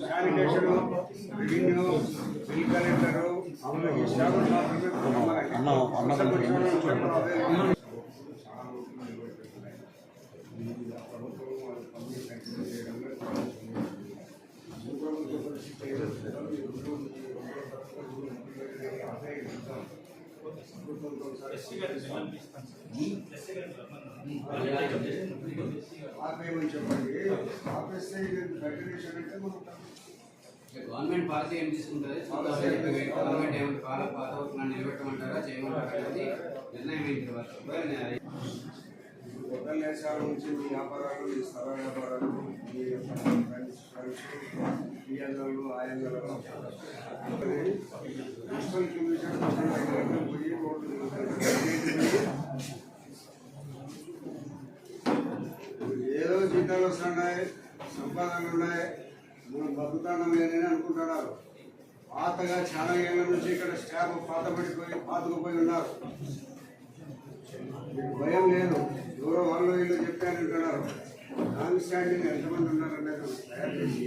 Sanitation revenue bill collector ఈ staff మాత్రమే ఆపేయమని చెప్పండి ఆపేస్తే రెగ్యులేషన్ అంటే మనం గవర్నమెంట్ పాలసీ ఏం తీసుకుంటుంది? గవర్నమెంట్ ఏమైనా పాల పాత వస్తున్నా నిలబెట్టమంటారా చేయమంటారా అనేది నిర్ణయం అయిన తర్వాత కొత్త దేశాల నుంచి మీ వ్యాపారాలు మీ స్థల వ్యాపారాలు మీ కేంద్రాలు ఫ్రెండ్స్ మున్సిపల్ కమిషన్ పోయి ఏదో జీతాలు వస్తున్నాయి సంపాదనలు ఉన్నాయి. మనం బతుకుతానం అని అనుకుంటున్నారు. పాతగా చాలా ఏళ్ళ నుంచి ఇక్కడ స్టాప్ పాత పడిపోయి పాతుకుపోయి ఉన్నారు. భయం లేదు. ఎవరో వాళ్ళు వీళ్ళు చెప్పారంటున్నారు. లాంగ్ స్టాండింగ్ ఎంతమంది ఉన్నారనేది తయారు చేసి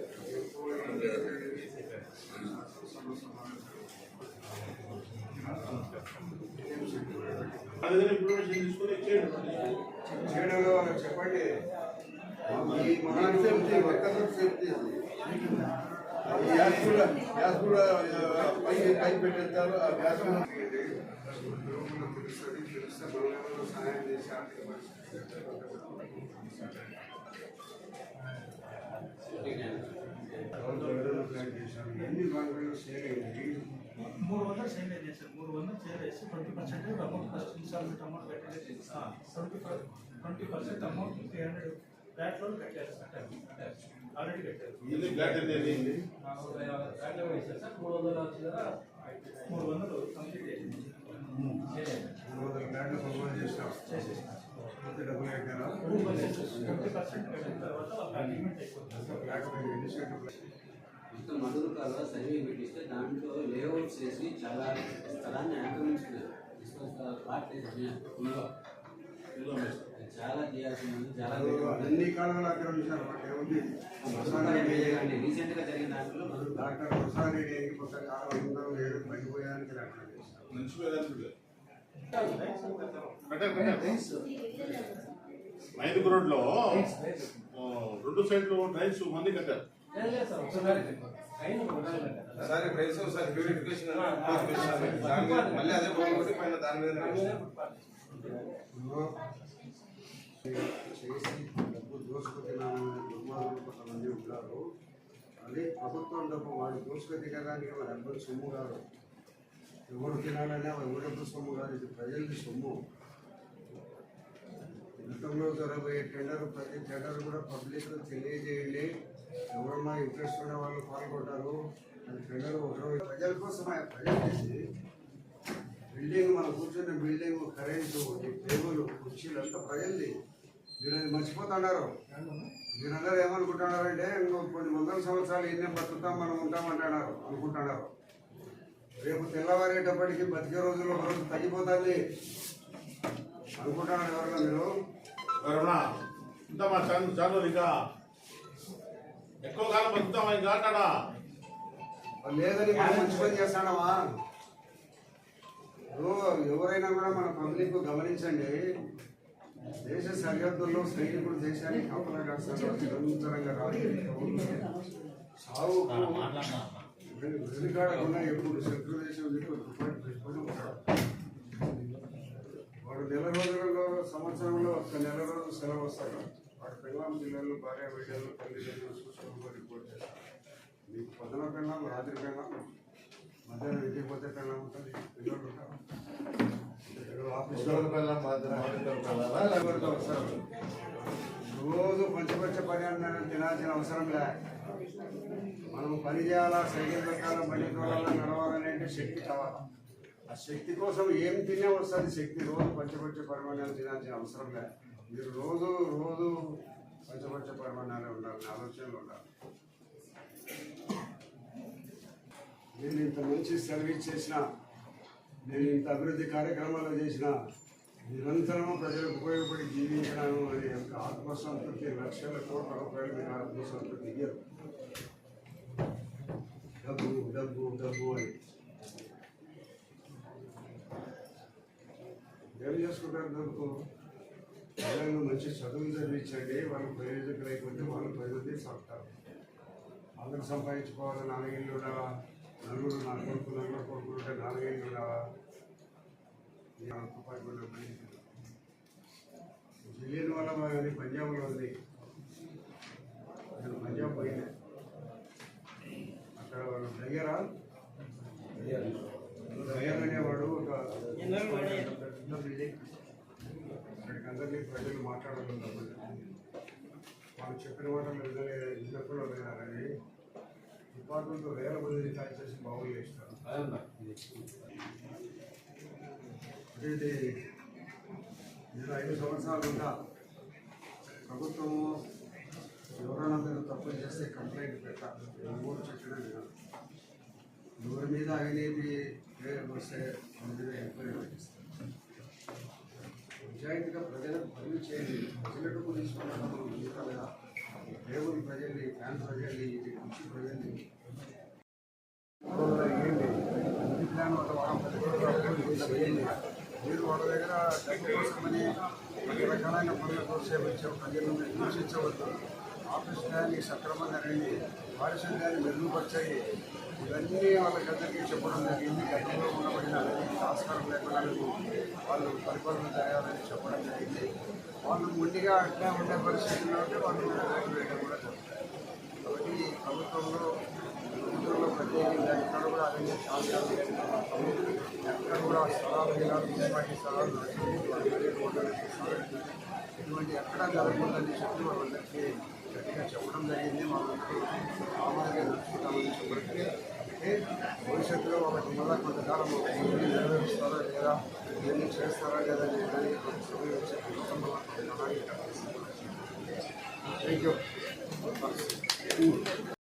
చెప్పండి ఈ మహాన్ సేఫ్టీ వర్కర్ సేఫ్టీ గ్యాస్ కూడా గ్యాస్ కూడా ఆ, పై పై పెట్టేస్తారు ఆ గ్యాస్ కూడా లోపల తెలుస్తుంది తెలిస్తే మనం ఏమైనా సహాయం చేసి ఆర్థిక పరిస్థితి చేసి twenty percent amount first instalment amount కట్టేది twenty twenty percent amount three hundred back loan కట్టారు ఆల్రెడీ కట్టారు. ఫ్లాట్ అనేది మూడు వందలు కంప్లీట్ చేసింది. మూడు వందల బ్యాంకులు కొనుగోలు చేసినాం. డబ్బులు ట్వంటీ పర్సెంట్ కట్టిన తర్వాత అయిపోతుంది. బ్లాక్ సెంట్లు మొత్తం మధురకాలో సర్వే పెట్టిస్తే దాంట్లో లేఅవుట్స్ వేసి చాలా స్థలాన్ని ఆక్రమించుకున్నారు. చాలా చేయాల్సిన చాలా అన్ని కాలంలో ఆక్రమించారు ఏముంది? రీసెంట్గా జరిగిన దాంట్లో మధుర డాక్టర్ కొత్త కాలం ఉందో లేదు పడిపోయానికి రాకుండా చేశారు మంచిపోయేదానికి మైదుగు రోడ్లో రెండు సైడ్లు డ్రైన్స్ మంది కట్టారు. ఒకసారి ప్రైస్ ఒకసారి ప్యూరిఫికేషన్ మళ్ళీ అదే బాగుంటుంది పైన దాని మీద చేసి డబ్బు దోసుకుతున్నామని దుర్మార్గులు కొంతమంది ఉన్నారు అది ప్రభుత్వం డబ్బు వాడు దోసుకు తినడానికి వారి డబ్బులు సొమ్ము కాదు ఎవరు తినాలనే ఎవరి డబ్బు సొమ్ము కాదు ఇది ప్రజలది సొమ్ము గతంలో జరగబోయే టెండర్ ప్రతి టెండర్ కూడా పబ్లిక్ తెలియజేయండి. ఎవరన్నా ఇంట్రెస్ట్ ఉన్న వాళ్ళు పాల్గొంటారు అది టెండర్ ఒకరోజు ప్రజల కోసమే ప్రజలు చేసి బిల్డింగ్ మనం కూర్చున్న బిల్డింగ్ కరెంటు టేబుల్ కుర్చీలు అంతా ప్రజలది. మీరు అది మర్చిపోతున్నారు. మీరందరూ ఏమనుకుంటున్నారంటే ఇంకో కొన్ని వందల సంవత్సరాలు ఎన్నే బతుకుతాం మనం ఉంటామంటున్నారు అనుకుంటున్నారు. రేపు తెల్లవారేటప్పటికి బతికే రోజుల్లో రోజు తగ్గిపోతుంది. అనుకుంటున్నారు ఎవరన్నా మీరు? ఎవరన్నా? ఇంత మా చాలు చాలు ఇంకా ఎక్కువ కాలం బతుకుతామా ఇంకా అంటాడా లేదని మంచి పని చేస్తాడమా ఇప్పుడు ఎవరైనా కూడా మన పబ్లిక్ గమనించండి. దేశ సరిహద్దుల్లో సైనికులు దేశాన్ని కాపలా కాస్తారు నిరంతరంగా సాగు వెనుకాడకుండా ఎప్పుడు శత్రు దేశం వాడు నెల రోజులలో సంవత్సరంలో ఒక నెల రోజులు సెలవు వస్తాడు. వాడు పిల్లలు పిల్లలు భార్య బిడ్డలు తల్లిదండ్రులు రాత్రి మధ్యాహ్నం ఇంటికి పోతే ఉంటుంది. పిల్లలు ఉంటారు. రోజు పంచ పంచపక్ష పని అన్న తినాల్సిన అవసరం లే. మనం పని చేయాలా సైకిల్ పెట్టాలా బండి తోడాలా నడవాలని శక్తి కావాలా. ఆ శక్తి కోసం ఏం తినే వస్తుంది శక్తి? రోజు పంచపక్ష పరిమాణాలు తినాల్సిన అవసరం లే. మీరు రోజు రోజు పంచపక్ష పరిమాణాలే ఉండాలి ఆలోచనలు ఉండాలి. నేను ఇంత మంచి సర్వీస్ చేసిన నేను ఇంత అభివృద్ధి కార్యక్రమాలు చేసిన నిరంతరము ప్రజలకు ఉపయోగపడి జీవించడం అనే యొక్క ఆత్మసంతృప్తి లక్షల కోట్ల రూపాయలు మీరు ఆత్మసంతృప్తి ఇయ్యరు. డబ్బు డబ్బు డబ్బు అని. ఏం చేసుకుంటారు డబ్బు? పిల్లలను మంచి చదువులు చదివించండి వాళ్ళు ప్రయోజకులు అయిపోతే వాళ్ళు ప్రయోజనం మంది సాగుతారు. అందరూ అలాగే నాలుగేళ్ళు ఉండాలా? నలుగురు నా కొడుకు నలుగురు కొడుకులు ఉంటే నాలుగేళ్ళు ఉండాలా తెలియని వల్ల అది పంజాబ్లో ఉంది. నేను పంజాబ్ పోయినా. అక్కడ వాళ్ళు దయ్యరా? దయ్యర్ అనేవాడు ఒక పెద్ద బిల్డింగ్ అక్కడికి అందరినీ ప్రజలు మాట్లాడగలుగుతారు వాళ్ళు చెప్పిన మాటలు వినలే విన్నప్పుడు వినాలని డిపార్ట్మెంట్ వేల మందిని కాల్ చేసి బాగులు చేస్తారు అదేంటి నేను ఐదు సంవత్సరాలు ఉంటా ప్రభుత్వము ఎవరైనా మీరు తప్పులు చేస్తే కంప్లైంట్ పెట్టాలి. ఎవరు చెప్పినా వినాలి ఎవరి మీద అవినీతి పేరు వస్తే మీద ఎంక్వైరీ పెట్టిస్తారు నిజాయితీగా ప్రజలకు పనులు చేయండి. ప్రజలకు తీసుకున్నాం మీద టేబుల్ ప్రజల్ని ఫ్యాన్ ప్రజల్ని ఇది కుర్చీ ప్రజల్ని ఏంటి ఇంటి ప్లాన్ ఒక వారం పది రోజులు చేయండి మీరు వాళ్ళ దగ్గర డబ్బు కోసమని రకరకాలైన పనులు కోసం వచ్చే ప్రజలను హింసించవద్దు. ఆఫీస్ ప్లాన్ని సక్రమంగా రండి పారిశుద్ధ్యాన్ని మెరుగుపరచాయి. ఇవన్నీ వాళ్ళకందరికీ చెప్పడం జరిగింది. గతంలో ఉండబడిన ఆస్కారం లేకుండా వాళ్ళు పరిపాలన చేయాలని చెప్పడం జరిగింది. వాళ్ళు ముందుగా అట్లా ఉండే పరిస్థితుల్లో వాళ్ళు వేయడం కూడా జరుగుతుంది. కాబట్టి ప్రభుత్వంలో ఎక్కడ కూడా అవినీతి ఆందోళన ఎక్కడ కూడా స్థలాలు ఇలా స్థలాలు ఇటువంటి ఎక్కడ జరగకూడదని చెప్పి వాళ్ళందరికీ గట్టిగా చెప్పడం జరిగింది వాళ్ళందరికీ సామాన్యంగా నడుచుకుంటామని చెప్పడానికి అంటే భవిష్యత్తులో వాళ్ళకి మళ్ళా కొంతకాలం ఇవన్నీ నెరవేరుస్తారా లేదా ఇవన్నీ చేస్తారా లేదా అనేది సమయం వచ్చే థ్యాంక్ యూ